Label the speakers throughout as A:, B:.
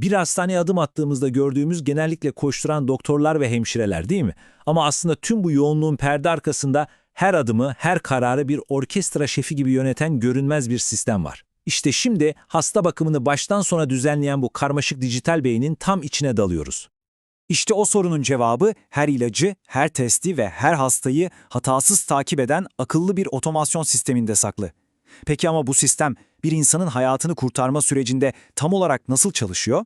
A: Bir hastaneye adım attığımızda gördüğümüz genellikle koşturan doktorlar ve hemşireler değil mi? Ama aslında tüm bu yoğunluğun perde arkasında her adımı, her kararı bir orkestra şefi gibi yöneten görünmez bir sistem var. İşte şimdi hasta bakımını baştan sona düzenleyen bu karmaşık dijital beynin tam içine dalıyoruz.
B: İşte o sorunun cevabı her ilacı, her testi ve her hastayı hatasız takip eden akıllı bir otomasyon sisteminde saklı. Peki ama bu sistem bir insanın hayatını kurtarma sürecinde tam olarak nasıl çalışıyor?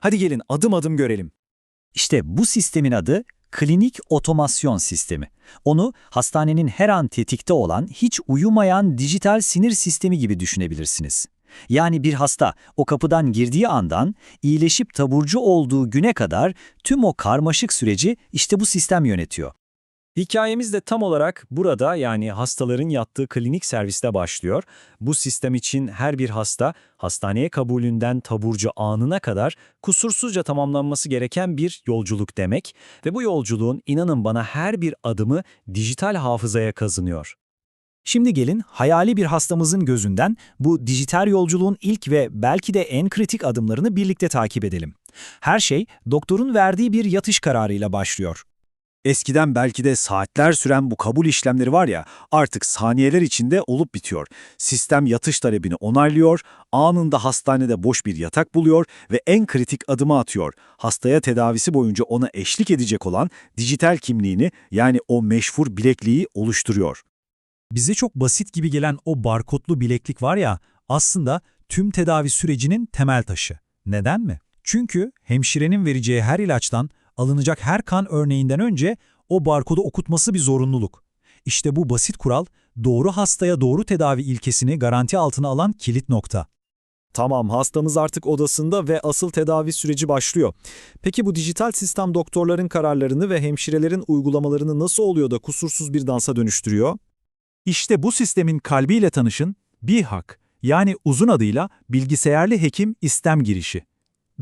B: Hadi gelin adım adım görelim.
C: İşte bu sistemin adı klinik otomasyon sistemi. Onu hastanenin her an tetikte olan, hiç uyumayan dijital sinir sistemi gibi düşünebilirsiniz. Yani bir hasta o kapıdan girdiği andan iyileşip taburcu olduğu güne kadar tüm o karmaşık süreci işte bu sistem yönetiyor.
B: Hikayemiz de tam olarak burada yani hastaların yattığı klinik serviste başlıyor. Bu sistem için her bir hasta hastaneye kabulünden taburcu anına kadar kusursuzca tamamlanması gereken bir yolculuk demek ve bu yolculuğun inanın bana her bir adımı dijital hafızaya kazınıyor.
C: Şimdi gelin hayali bir hastamızın gözünden bu dijital yolculuğun ilk ve belki de en kritik adımlarını birlikte takip edelim. Her şey doktorun verdiği bir yatış kararıyla başlıyor.
B: Eskiden belki de saatler süren bu kabul işlemleri var ya artık saniyeler içinde olup bitiyor. Sistem yatış talebini onaylıyor, anında hastanede boş bir yatak buluyor ve en kritik adımı atıyor. Hastaya tedavisi boyunca ona eşlik edecek olan dijital kimliğini yani o meşhur bilekliği oluşturuyor.
D: Bize çok basit gibi gelen o barkodlu bileklik var ya, aslında tüm tedavi sürecinin temel taşı. Neden mi? Çünkü hemşirenin vereceği her ilaçtan, alınacak her kan örneğinden önce o barkodu okutması bir zorunluluk. İşte bu basit kural, doğru hastaya doğru tedavi ilkesini garanti altına alan kilit nokta.
B: Tamam, hastamız artık odasında ve asıl tedavi süreci başlıyor. Peki bu dijital sistem doktorların kararlarını ve hemşirelerin uygulamalarını nasıl oluyor da kusursuz bir dansa dönüştürüyor?
D: İşte bu sistemin kalbiyle tanışın, BİHAK yani uzun adıyla bilgisayarlı hekim istem girişi.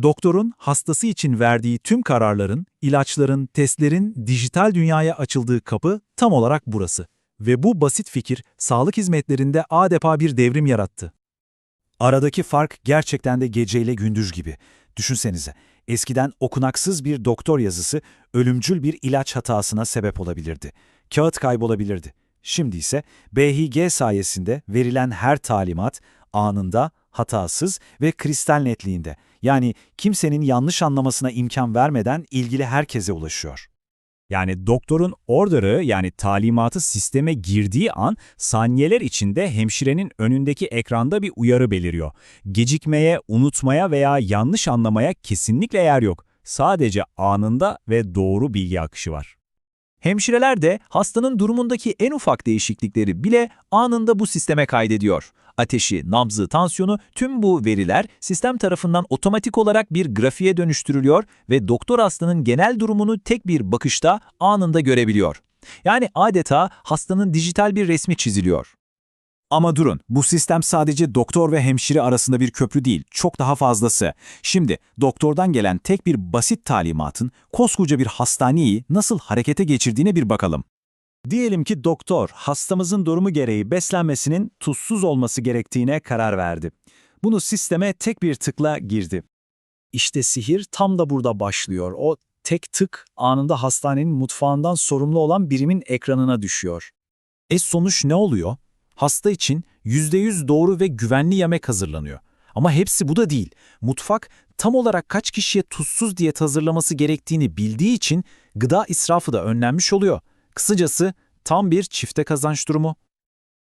D: Doktorun hastası için verdiği tüm kararların, ilaçların, testlerin dijital dünyaya açıldığı kapı tam olarak burası. Ve bu basit fikir sağlık hizmetlerinde adeta bir devrim yarattı.
C: Aradaki fark gerçekten de geceyle gündüz gibi. Düşünsenize, eskiden okunaksız bir doktor yazısı ölümcül bir ilaç hatasına sebep olabilirdi. Kağıt kaybolabilirdi. Şimdi ise BHG sayesinde verilen her talimat anında, hatasız ve kristal netliğinde. Yani kimsenin yanlış anlamasına imkan vermeden ilgili herkese ulaşıyor.
E: Yani doktorun order'ı yani talimatı sisteme girdiği an saniyeler içinde hemşirenin önündeki ekranda bir uyarı beliriyor. Gecikmeye, unutmaya veya yanlış anlamaya kesinlikle yer yok. Sadece anında ve doğru bilgi akışı var.
A: Hemşireler de hastanın durumundaki en ufak değişiklikleri bile anında bu sisteme kaydediyor. Ateşi, nabzı, tansiyonu tüm bu veriler sistem tarafından otomatik olarak bir grafiğe dönüştürülüyor ve doktor hastanın genel durumunu tek bir bakışta anında görebiliyor. Yani adeta hastanın dijital bir resmi çiziliyor.
B: Ama durun, bu sistem sadece doktor ve hemşire arasında bir köprü değil, çok daha fazlası. Şimdi doktordan gelen tek bir basit talimatın koskoca bir hastaneyi nasıl harekete geçirdiğine bir bakalım. Diyelim ki doktor hastamızın durumu gereği beslenmesinin tuzsuz olması gerektiğine karar verdi. Bunu sisteme tek bir tıkla girdi. İşte sihir tam da burada başlıyor. O tek tık anında hastanenin mutfağından sorumlu olan birimin ekranına düşüyor. E sonuç ne oluyor? Hasta için %100 doğru ve güvenli yemek hazırlanıyor. Ama hepsi bu da değil. Mutfak tam olarak kaç kişiye tuzsuz diyet hazırlaması gerektiğini bildiği için gıda israfı da önlenmiş oluyor. Kısacası tam bir çifte kazanç durumu.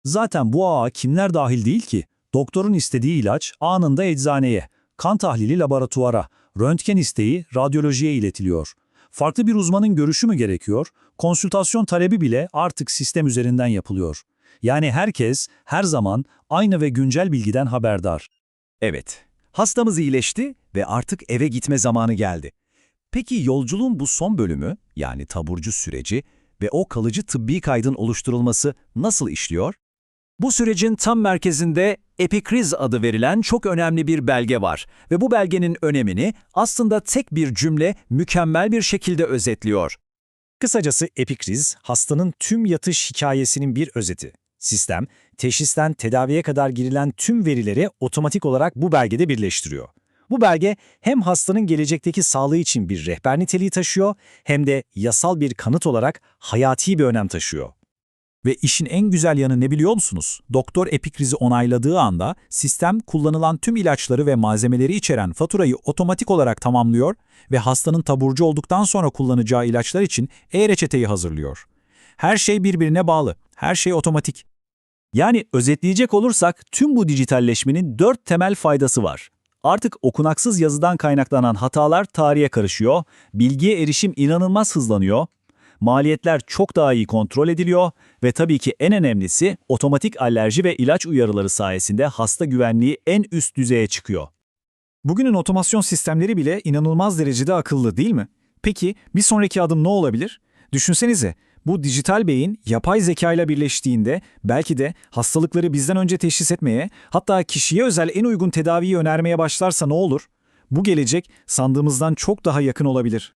D: Zaten bu ağa kimler dahil değil ki? Doktorun istediği ilaç anında eczaneye, kan tahlili laboratuvara, röntgen isteği radyolojiye iletiliyor. Farklı bir uzmanın görüşü mü gerekiyor? Konsültasyon talebi bile artık sistem üzerinden yapılıyor. Yani herkes her zaman aynı ve güncel bilgiden haberdar.
B: Evet, hastamız iyileşti ve artık eve gitme zamanı geldi. Peki yolculuğun bu son bölümü, yani taburcu süreci ve o kalıcı tıbbi kaydın oluşturulması nasıl işliyor?
A: Bu sürecin tam merkezinde epikriz adı verilen çok önemli bir belge var ve bu belgenin önemini aslında tek bir cümle mükemmel bir şekilde özetliyor.
B: Kısacası epikriz, hastanın tüm yatış hikayesinin bir özeti. Sistem, teşhisten tedaviye kadar girilen tüm verileri otomatik olarak bu belgede birleştiriyor.
C: Bu belge hem hastanın gelecekteki sağlığı için bir rehber niteliği taşıyor hem de yasal bir kanıt olarak hayati bir önem taşıyor.
B: Ve işin en güzel yanı ne biliyor musunuz? Doktor epikrizi onayladığı anda sistem kullanılan tüm ilaçları ve malzemeleri içeren faturayı otomatik olarak tamamlıyor ve hastanın taburcu olduktan sonra kullanacağı ilaçlar için e-reçeteyi hazırlıyor. Her şey birbirine bağlı. Her şey otomatik.
E: Yani özetleyecek olursak tüm bu dijitalleşmenin dört temel faydası var. Artık okunaksız yazıdan kaynaklanan hatalar tarihe karışıyor, bilgiye erişim inanılmaz hızlanıyor, maliyetler çok daha iyi kontrol ediliyor ve tabii ki en önemlisi otomatik alerji ve ilaç uyarıları sayesinde hasta güvenliği en üst düzeye çıkıyor.
C: Bugünün otomasyon sistemleri bile inanılmaz derecede akıllı değil mi? Peki bir sonraki adım ne olabilir? Düşünsenize, bu dijital beyin yapay zeka ile birleştiğinde belki de hastalıkları bizden önce teşhis etmeye, hatta kişiye özel en uygun tedaviyi önermeye başlarsa ne olur? Bu gelecek sandığımızdan çok daha yakın olabilir.